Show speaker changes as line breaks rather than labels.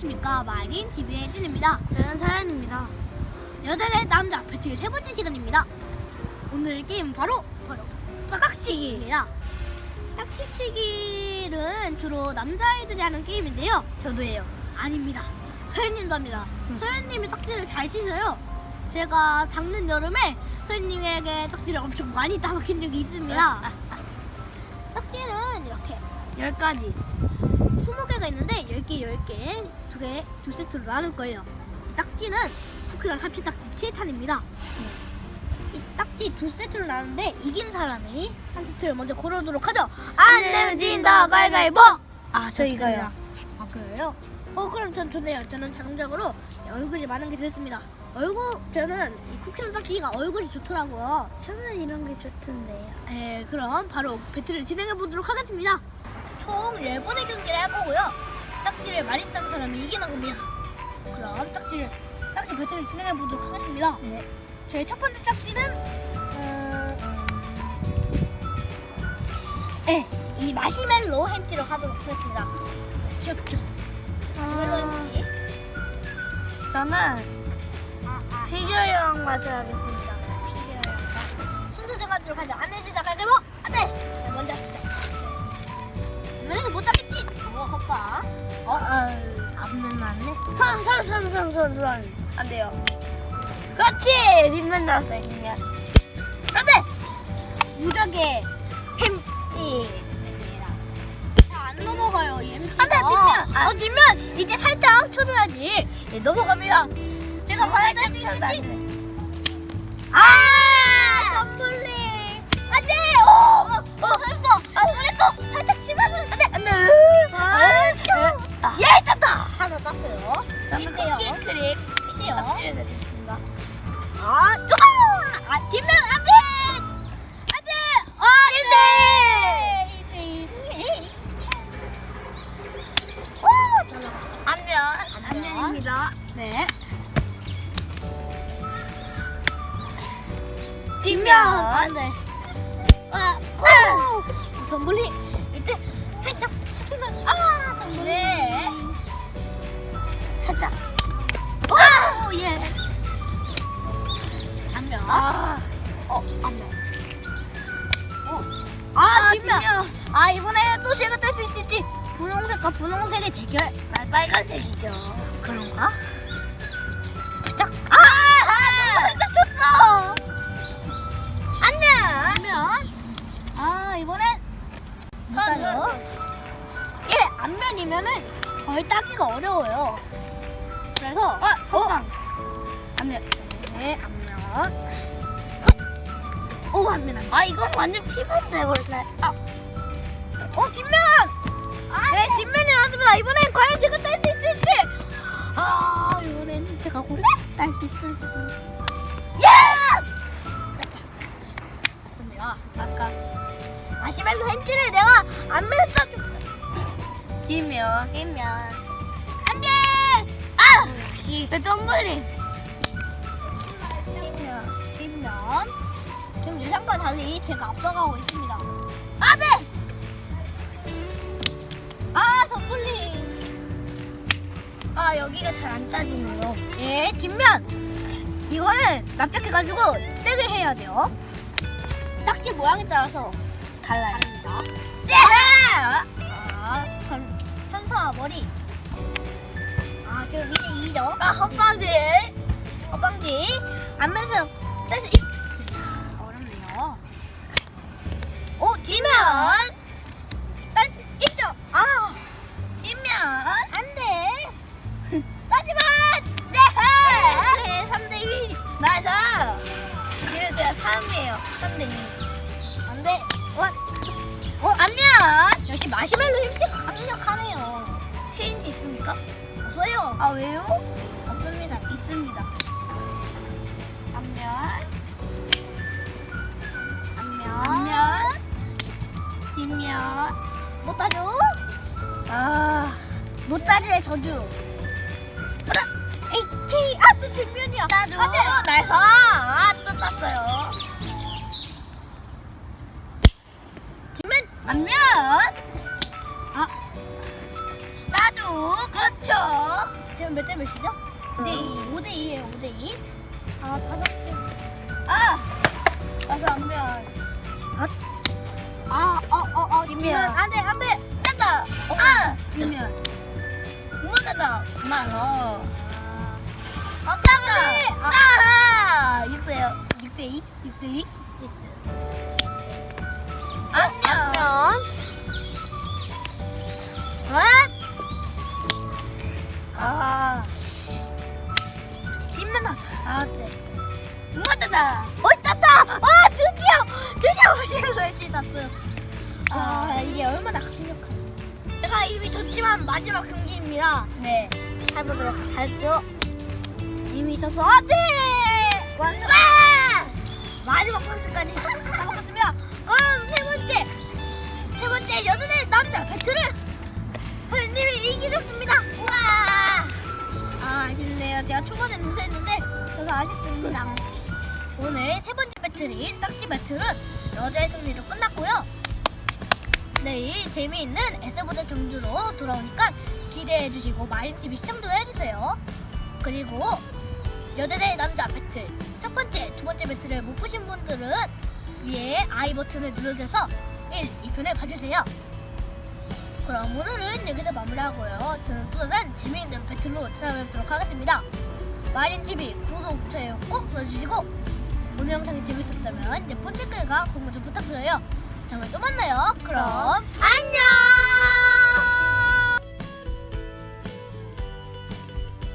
안녕하십니까 마린 TV의 혜진입니다.
저는 사연입니다.
여자의 남자 배틀 세 번째 시간입니다. 오늘 게임 바로 바로 딱지치기입니다. 딱지치기는 주로 남자아이들이 하는 게임인데요.
저도예요.
아닙니다. 서현님도 합니다. 서현님이 딱지를 잘 치셔요. 제가 작년 여름에 서현님에게 딱지를 엄청 많이 따먹힌 적이 있습니다. 딱지는 이렇게
열 가지.
20개가 있는데 10개, 10개, 두 개, 두 세트로 나눌 거예요. 이 딱지는 쿠키랑 합치 딱지 7탄입니다. 이 딱지 두 세트로 나누는데 이긴 사람이 한 세트를 먼저 고르도록 하죠. 안 내면 진다 가위가위보! 아,
저 이거요.
아, 그래요? 어, 그럼 전 좋네요. 저는 자동적으로 얼굴이 많은 게 됐습니다. 얼굴, 저는 이 쿠키랑 딱지가 얼굴이 좋더라고요.
저는 이런 게 좋던데요.
네, 그럼 바로 배틀을 진행해 보도록 하겠습니다. 총 10번의 경기를 할 거고요. 딱지를 많이 딴 사람이 이기는 겁니다. 그럼 딱지를, 딱지 배틀을 진행해 보도록 하겠습니다.
네.
저희 첫 번째 딱지는, 음, 네, 이 마시멜로 햄찌로 하도록 하겠습니다. 귀엽죠? 마시멜로 햄찌.
저는
아, 아,
피규어형 맛을 하겠습니다.
순서 정하도록 하죠. 안 해주자 갈게뭐 안 돼. 안내서 못 하겠지. 어, 헛바. 어, 앞면 맞네.
손, 손, 손, 손, 손, 손. 안 돼요. 그렇지! 뒷면 나왔어요, 뒷면.
안 돼. 무적의 햄찌. 자안 넘어가요. 이 햄찌.
안 돼, 뒷면. 아.
어 뒷면 이제 살짝 쳐줘야지. 예, 넘어갑니다. 제가 과연
살짝 쳐도 안. 돼.
아, 덤블링. 안 돼. 오, 어, 어, 했어. 아, 그랬어. 살짝 심하면 안 돼.
안 돼.
아,
아.
예, 떴다. 하나 땄어요.
쿠키 크림
이때요.
납치를 드리겠습니다.
아, 요거! 아, 뒷면 안 돼! 안 돼! 아, 안 돼! 오, 잘 나갔다.
안면, 안면입니다.
네.
뒷면.
안 돼. 면. 뒷면. 아 이번에 또 제가 딸 수 있을지 분홍색과 분홍색의 대결
아, 빨간색이죠.
그런가? 살짝 아! 아! 살짝 쳤어!
안면.
안면 아 이번엔 일단요 예 안면이면은 거의 따기가 어려워요 그래서
어, 호빵. 안면.
네 안면 오 안면
아, 이건 완전 피곤해, 원래. 아,
어 뒷면 네 뒷면이 나왔습니다 이번엔 과연 제가 딸 수 있을지! 아 이번엔 제가 꼭 딸수 있을지 예 맞습니다. 아까 마시멜로 햄찌를 내가 안 맸어
뒷면.
뒷면 안돼
아! 왜 덤블링?
지금 예상과 달리 제가 앞서가고 있습니다
아, 네!
아 덤블링
아, 여기가 잘 안 따지네요.
예, 뒷면. 이거는 납작해가지고 세게 해야 돼요. 딱지 모양에 따라서
달라요.
다릅니다.
네!
아, 천, 천사 머리. 아, 지금 이제 2죠.
아, 헛바지.
어방지. 안면서 뗄수 오, 뒷면. 딸수 있죠. 아,
뒷면.
안 돼. 하지만.
네!
네, 3대2.
나이스! 지금 제가 3이에요. 3대 2.
안 돼. 원. 어,
안면!
역시 마시멜로 힘이 강력하네요.
체인지 있습니까?
없어요.
아, 왜요?
없습니다.
있습니다. 안면.
못 따줘.
아.
못 따줘의 저주. 에이, 키. 아, 또 뒷면이야.
따줘.
안 돼.
나이스! 아, 또 땄어요.
뒷면.
안면.
아,
따줘. 그렇죠.
지금 몇 대 몇이죠?
네.
5대 2예요. 5대 2. 아 다섯 개.
아! 가서 안 면.
아, 어, 뒷면. 안돼, 안돼.
땄다! 아! 뒷면. 못하다. 만 어.
어떤데? 아,
아! 6대요. 6대 2? 6대 2? 안녕!
안녕. 와,
아,
뒷면 나.
아, 네. 못하다!
어, 땄다. 아, 드디어, 드디어 마시면서 했지 땄어요. 아, 이게 얼마나 강력한. 제가 이미 졌지만 마지막 경기입니다.
네.
해보도록 하죠. 이미 있어서 안돼. 완성. 마지막 선수까지 잡았습니다. 그럼 세 번째, 세 번째 여든의 남자 배틀을 선생님이 이기셨습니다. 와. 아 아쉽네요. 제가 초반에 누세했는데 저도 아쉽습니다. 오늘 세 번째 배틀인 딱지 배틀은 여자의 승리로 끝났고요. 내일 재미있는 S보드 경주로 돌아오니까 기대해 주시고 마린TV 시청도 해주세요. 그리고 여대대 남자 배틀 첫 번째, 두 번째 배틀을 못 보신 분들은 위에 I 버튼을 눌러줘서 1, 2편을 봐주세요. 그럼 오늘은 여기서 마무리하고요. 저는 또 다른 재미있는 배틀로 찾아뵙도록 하겠습니다. 마린TV 구독, 좋아요 꼭 눌러주시고 오늘 영상이 재밌었다면 예쁜 댓글과 공모 좀 부탁드려요. 다음에 또 만나요. 그럼 안녕!